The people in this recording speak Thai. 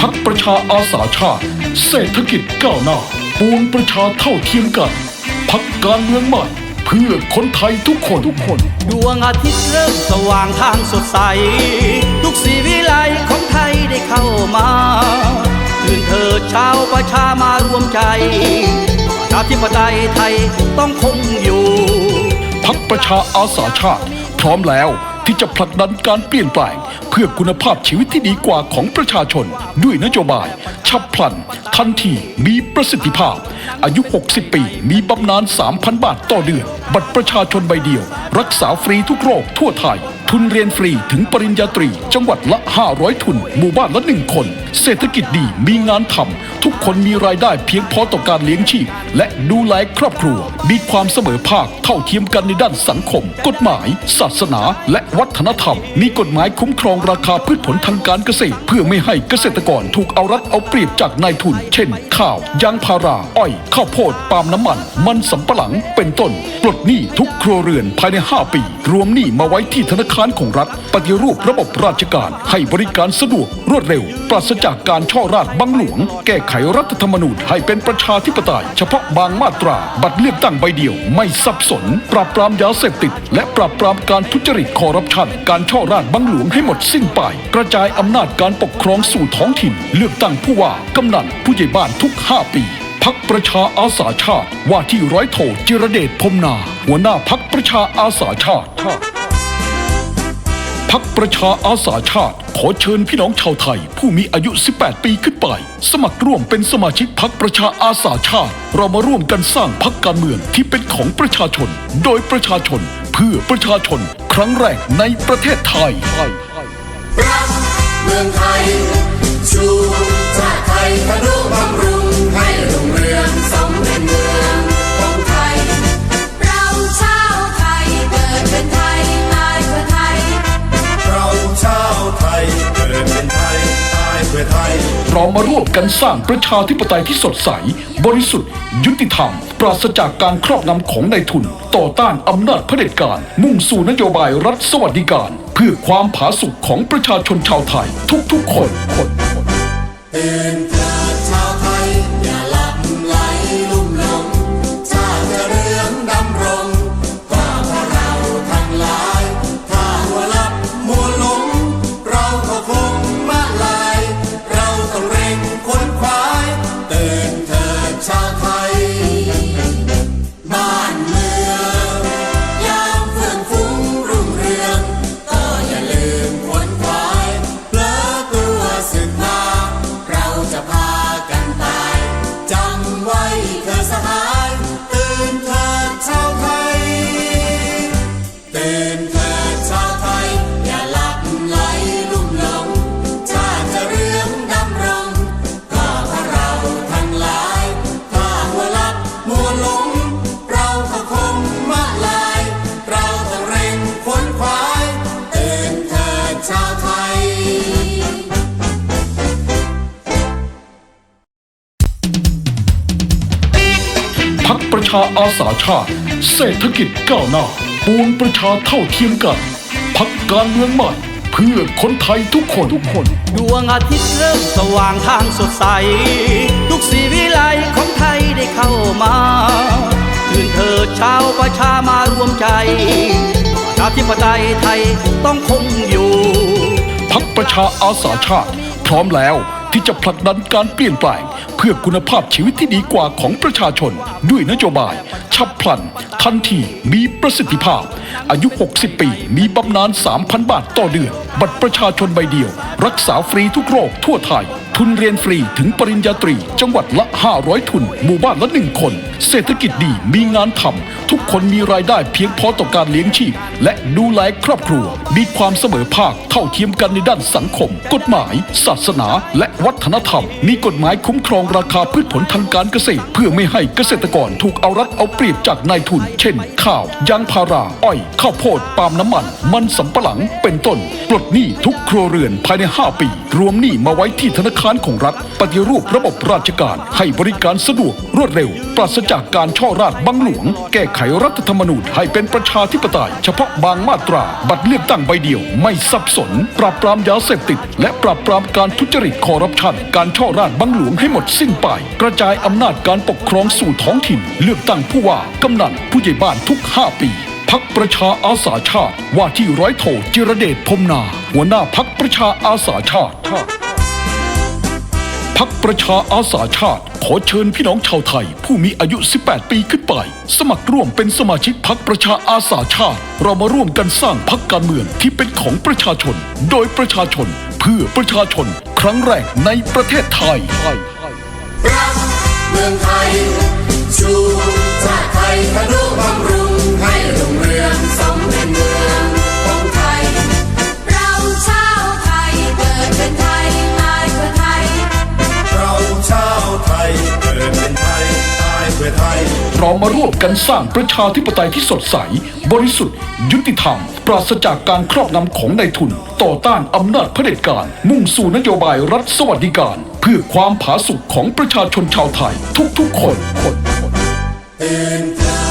พักประชาอาสาชาติ เศรษฐกิจก้าวหน้าปวงประชาเท่าเทียมกัน พักการเมืองใหม่ เพื่อคนไทยทุกคนทุกคน ดวงอาทิตย์เริ่มสว่างทางสดใส ทุกสีวิไลของไทยได้เข้ามาตื่นเถิดชาวประชามารวมใจประชาธิปไตยไทยต้องคงอยู่ พักประชาอาสาชาติ พร้อมแล้ว ที่จะผลักดันการเปลี่ยนแปลง เพื่อคุณภาพชีวิตที่ดีกว่าของประชาชน ด้วยนโยบาย ฉับพลัน ทันทีมีประสิทธิภาพ อายุ 60 ปี มีบำนาญ 3,000 บาทต่อเดือน บัตรประชาชนใบเดียว รักษาฟรีทุกโรคทั่วไทย ทุนเรียนฟรีถึงปริญญาตรี จังหวัดละ 500 ทุน หมู่บ้านละ 1 คน เศรษฐกิจดีมีงานทำทุกคนมีรายได้เพียงพอต่อการเลี้ยงชีพ และดูแลครอบครัว มีความเสมอภาคเท่าเทียมกันในด้านสังคม กฎหมาย ศาสนา และวัฒนธรรม มีกฎหมายคุ้มครองราคาพืชผลทางการเกษตร เพื่อไม่ให้เกษตรกรถูกเอารัดเอาเปรียบจากนายทุน เช่น ข้าวยางพารา อ้อยข้าวโพดปาล์มน้ำมัน มันสำปะหลังเป็นต้นปลดหนี้ทุกครัวเรือนภายใน 5 ปี รวมหนี้มาไว้ที่ธนาคารของรัฐ ปฏิรูประบบราชการ ให้บริการสะดวกรวดเร็ว ปราศจากการช่อราดบังหลวง แก้ไขรัฐธรรมนูญให้เป็นประชาธิปไตย เฉพาะบางมาตรา บัตรเลือกตั้งใบเดียว ไม่สับสน ปราบปรามยาเสพติด และปราบปรามการทุจริตคอร์รัปชัน การช่อราดบังหลวงให้หมดสิ้นไป กระจายอำนาจการปกครองสู่ท้องถิ่น เลือกตั้งผู้ว่ากำนันผู้ใหญ่บ้านทุก 5 ปีพักประชาอาสาชาติ ว่าที่ร้อยโทจิรเดชพมนา หัวหน้าพักประชาอาสาชาติ พักประชาอาสาชาติ ขอเชิญพี่น้องชาวไทย ผู้มีอายุ 18 ปีขึ้นไป สมัครร่วมเป็นสมาชิกพักประชาอาสาชาติ เรามาร่วมกันสร้างพักการเมืองที่เป็นของประชาชน โดยประชาชน เพื่อประชาชน ครั้งแรกในประเทศไทยรักเมืองไทยชูชาติไทยทะนุบำรุ เรามาร่วมกันสร้างประชาธิปไตยที่สดใส บริสุทธิ์ ยุติธรรม ปราศจากการครอบงำของนายทุน ต่อต้านอำนาจเผด็จการ มุ่งสู่นโยบายรัฐสวัสดิการ เพื่อความผาสุกของประชาชนชาวไทย ทุกๆคนคน ประชาอาสาชาติ เศรษฐกิจก้าวหน้าปวงประชาเท่าเทียมกัน พักการเมืองใหม่ เพื่อคนไทยทุกคนทุกคนดวงอาทิตย์เริ่มสว่างทางสดใส ทุกสีวิไลของไทยได้เข้ามาตื่นเถิดชาวประชามารวมใจประชาธิปไตยไทยต้องคงอยู่ พักประชาอาสาชาติ พร้อมแล้ว ที่จะผลักดันการเปลี่ยนแปลง เพื่อคุณภาพชีวิตที่ดีกว่าของประชาชน ด้วยนโยบาย ฉับพลัน ทันทีมีประสิทธิภาพ อายุ 60 ปี มีบำนาญ 3,000 บาทต่อเดือน บัตรประชาชนใบเดียว รักษาฟรีทุกโรคทั่วไทย ทุนเรียนฟรีถึงปริญญาตรี จังหวัดละ 500 ทุน หมู่บ้านละ1คน เศรษฐกิจดีมีงานทำทุกคนมีรายได้เพียงพอต่อการเลี้ยงชีพ และดูแลครอบครัว มีความเสมอภาคเท่าเทียมกันในด้านสังคม กฎหมาย ศาสนา และวัฒนธรรม มีกฎหมายคุ้มครองราคาพืชผลทางการเกษตร เพื่อไม่ให้เกษตรกรถูกเอารัดเอาเปรียบจากนายทุน เช่น ข้าวยางพาราอ้อยข้าวโพดปาล์มน้ำมัน มันสำปะหลังเป็นต้นปลดหนี้ทุกครัวเรือนภายใน 5 ปี รวมหนี้มาไว้ที่ธนาคารานของรัฐ ปฏิรูประบบราชการ ให้บริการสะดวกรวดเร็ว ปราศจากการช่อราดบังหลวง แก้ไขรัฐธรรมนูญให้เป็นประชาธิปไตย เฉพาะบางมาตรา บัตรเลือกตั้งใบเดียว ไม่สับสน ปราบปรามยาเสพติด และปราบปรามการทุจริตคอร์รัปชัน การช่อราดบังหลวงให้หมดสิ้นไป กระจายอำนาจการปกครองสู่ท้องถิ่น เลือกตั้งผู้ว่ากำนันผู้ใหญ่บ้านทุก 5 ปีพักประชาอาสาชาติ ว่าที่ร้อยโทจิรเดชพมนา หัวหน้าพักประชาอาสาชาติ พักประชาอาสาชาติ ขอเชิญพี่น้องชาวไทย ผู้มีอายุ 18 ปีขึ้นไป สมัครร่วมเป็นสมาชิกพักประชาอาสาชาติ เรามาร่วมกันสร้างพักการเมืองที่เป็นของประชาชน โดยประชาชน เพื่อประชาชน ครั้งแรกในประเทศไทย ร้อมมาร่วมกันสร้างประชาธิปไตยที่สดใส บริสุทธิ์ ยุติธรรม ปราศจากการครอบงำของนายทุน ต่อต้านอำนาจเผด็จการ มุ่งสู่นโยบายรัฐสวัสดิการ เพื่อความผาสุกของประชาชนชาวไทย ทุกๆคนคนคน